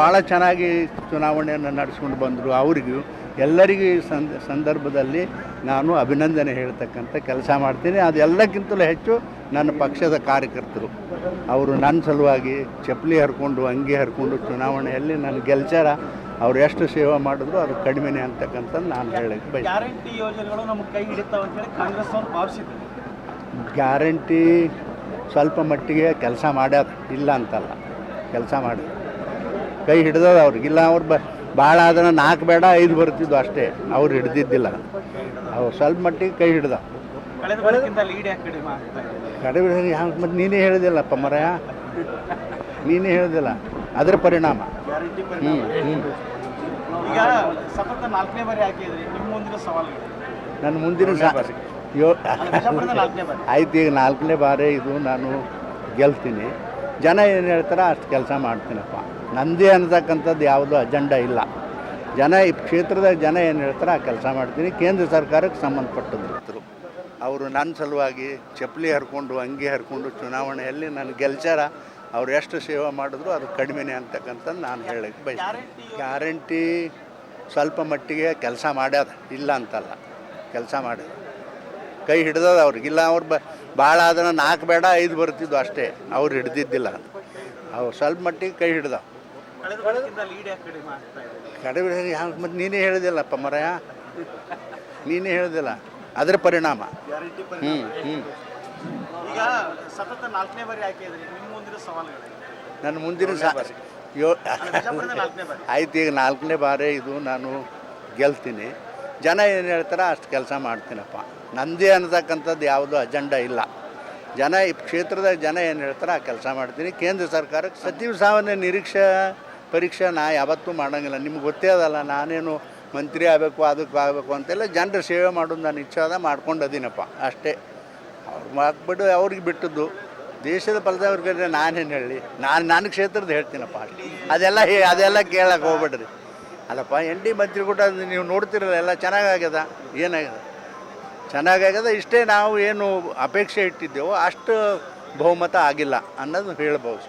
ಭಾಳ ಚೆನ್ನಾಗಿ ಚುನಾವಣೆಯನ್ನು ನಡೆಸ್ಕೊಂಡು ಬಂದರು ಅವರಿಗೂ. ಎಲ್ಲರಿಗೂ ಈ ಸಂದ ಸಂದರ್ಭದಲ್ಲಿ ನಾನು ಅಭಿನಂದನೆ ಹೇಳ್ತಕ್ಕಂಥ ಕೆಲಸ ಮಾಡ್ತೀನಿ. ಅದೆಲ್ಲಕ್ಕಿಂತಲೂ ಹೆಚ್ಚು ನನ್ನ ಪಕ್ಷದ ಕಾರ್ಯಕರ್ತರು. ಅವರು ನನ್ನ ಸಲುವಾಗಿ ಚಪ್ಪಲಿ ಹರ್ಕೊಂಡು ಅಂಗಿ ಹರ್ಕೊಂಡು ಚುನಾವಣೆಯಲ್ಲಿ ನನ್ನ ಗೆಲ್ಚಾರ ಅವ್ರು ಎಷ್ಟು ಸೇವೆ ಮಾಡಿದ್ರು ಅದು ಕಡಿಮೆನೇ ಅಂತಕ್ಕಂಥದ್ದು ನಾನು ಹೇಳಕ್ಕೆ ಬಯಸ್ತೀನಿ. ಗ್ಯಾರಂಟಿ ಸ್ವಲ್ಪ ಮಟ್ಟಿಗೆ ಕೆಲಸ ಮಾಡ್ಯಾರ ಇಲ್ಲ ಅಂತಲ್ಲ. ಕೆಲಸ ಮಾಡಿ ಕೈ ಹಿಡ್ದದ ಅವ್ರಿಗೆ. ಇಲ್ಲ ಅವ್ರು ಬ ಭಾಳ ಆದ್ರೆ ನಾಲ್ಕು ಬೇಡ ಐದು ಬರ್ತಿದ್ವು ಅಷ್ಟೇ. ಅವ್ರು ಹಿಡ್ದಿದ್ದಿಲ್ಲ. ಅವ್ರು ಸ್ವಲ್ಪ ಮಟ್ಟಿಗೆ ಕೈ ಹಿಡ್ದ. ಕಡಿಮೆ ಮತ್ತು ನೀನೇ ಹೇಳಿದಿಲ್ಲಪ್ಪ ಮರಯ. ನೀನೇ ಹೇಳಿದಿಲ್ಲ. ಅದರ ಪರಿಣಾಮ. ಹ್ಞೂ ನನ್ನ ಮುಂದಿನ ಆಯ್ತು ಈಗ ನಾಲ್ಕನೇ ಬಾರಿ ಇದು ನಾನು ಗೆಲ್ತೀನಿ. ಜನ ಏನು ಹೇಳ್ತಾರೋ ಅಷ್ಟು ಕೆಲಸ ಮಾಡ್ತೀನಪ್ಪ. ನಂದೇ ಅನ್ನತಕ್ಕಂಥದ್ದು ಯಾವುದೂ ಅಜೆಂಡಾ ಇಲ್ಲ. ಜನ ಈ ಕ್ಷೇತ್ರದ ಜನ ಏನು ಹೇಳ್ತಾರೆ ಆ ಕೆಲಸ ಮಾಡ್ತೀನಿ. ಕೇಂದ್ರ ಸರ್ಕಾರಕ್ಕೆ ಸಂಬಂಧಪಟ್ಟದ್ರು ಅವರು ನನ್ನ ಸಲುವಾಗಿ ಚಪ್ಪಲಿ ಹರ್ಕೊಂಡು, ಅಂಗಿ ಹರ್ಕೊಂಡು ಚುನಾವಣೆಯಲ್ಲಿ ನನ್ನ ಗೆಲ್ಚಾರ ಅವ್ರು ಎಷ್ಟು ಸೇವೆ ಮಾಡಿದ್ರು ಅದು ಕಡಿಮೆನೇ ಅಂತಕ್ಕಂಥದ್ದು ನಾನು ಹೇಳಕ್ಕೆ ಬಯಸ್ತೀನಿ. ಗ್ಯಾರಂಟಿ ಸ್ವಲ್ಪ ಮಟ್ಟಿಗೆ ಕೆಲಸ ಮಾಡ್ಯಾರ ಇಲ್ಲ ಅಂತಲ್ಲ. ಕೆಲಸ ಮಾಡ್ಯದ. ಕೈ ಹಿಡ್ದದ ಅವ್ರಿಗೆ. ಇಲ್ಲ ಅವ್ರು ಬ, ಭಾಳ ಆದ್ರೆ ನಾಲ್ಕು ಬೇಡ, ಐದು ಬರ್ತಿದ್ವು ಅಷ್ಟೇ. ಅವ್ರು ಹಿಡ್ದಿದ್ದಿಲ್ಲ ಅವ್ರು ಸ್ವಲ್ಪ ಮಟ್ಟಿಗೆ ಕೈ ಹಿಡ್ದ ಯಾಕೆ ಕಡಿಮೆ ಹ್ಯಾಂಗೆ ಮತ್ತು ನೀನೇ ಹೇಳಿದಿಲ್ಲಪ್ಪ ಮರಯ. ನೀನೇ ಹೇಳಿದಿಲ್ಲ. ಅದರ ಪರಿಣಾಮ. ಹ್ಞೂ ಹ್ಞೂ ಈಗ ಸತತ ನಾಲ್ಕನೇ ಬಾರಿ ಹಾಕಿದ್ರಿ ನಿಮ್ಮ ಮುಂದಿನ ಸವಾಲುಗಳು ನನ್ನ ಮುಂದಿನ ಸಾ ಯೋ ಆಯ್ತು ಈಗ ನಾಲ್ಕನೇ ಬಾರಿ ಇದು ನಾನು ಗೆಲ್ತೀನಿ. ಜನ ಏನು ಹೇಳ್ತಾರೆ ಅಷ್ಟು ಕೆಲಸ ಮಾಡ್ತೀನಪ್ಪ. ನಂದೇ ಅನ್ನತಕ್ಕಂಥದ್ದು ಯಾವುದು ಅಜೆಂಡಾ ಇಲ್ಲ. ಜನ ಈ ಕ್ಷೇತ್ರದಾಗ ಜನ ಏನು ಹೇಳ್ತಾರೆ ಆ ಕೆಲಸ ಮಾಡ್ತೀನಿ. ಕೇಂದ್ರ ಸರ್ಕಾರಕ್ಕೆ ಸಚಿವ ಸಾವನ್ನ ನಿರೀಕ್ಷೆ ಪರೀಕ್ಷೆ ನಾ ಯಾವತ್ತೂ ಮಾಡೋಂಗಿಲ್ಲ. ನಿಮ್ಗೆ ಗೊತ್ತೇ ಅದಲ್ಲ, ನಾನೇನು ಮಂತ್ರಿ ಆಗಬೇಕು, ಅದಕ್ಕೆ ಆಗಬೇಕು ಅಂತೆಲ್ಲ ಜನರ ಸೇವೆ ಮಾಡೋದು ನಾನು ಇಚ್ಛೆ ಅದ ಮಾಡ್ಕೊಂಡು ಅದೀನಪ್ಪ. ಅಷ್ಟೇ. ಅವ್ರು ಮಾಡ್ಬಿಟ್ಟು ಅವ್ರಿಗೆ ಬಿಟ್ಟದ್ದು. ದೇಶದ ಫಲದವ್ರಿಗೆ ನಾನೇನು ಹೇಳಿ, ನಾನು ನನ್ನ ಕ್ಷೇತ್ರದ ಹೇಳ್ತೀನಪ್ಪ ಅದೆಲ್ಲ ಹೇ, ಅದೆಲ್ಲ ಕೇಳಕ್ಕೆ ಹೋಗ್ಬೇಡ್ರಿ. ಅಲ್ಲಪ್ಪ, ಎನ್ ಡಿ ಮಂತ್ರಿ ಕೂಡ ನೀವು ನೋಡ್ತಿರಲ್ಲ, ಎಲ್ಲ ಚೆನ್ನಾಗಾಗ್ಯದ? ಏನಾಗ್ಯದ? ಚೆನ್ನಾಗಾಗ್ಯದ, ಇಷ್ಟೇ ನಾವು ಏನು ಅಪೇಕ್ಷೆ ಇಟ್ಟಿದ್ದೆವೋ ಅಷ್ಟು ಬಹುಮತ ಆಗಿಲ್ಲ ಅನ್ನೋದು ಹೇಳ್ಬೋದು.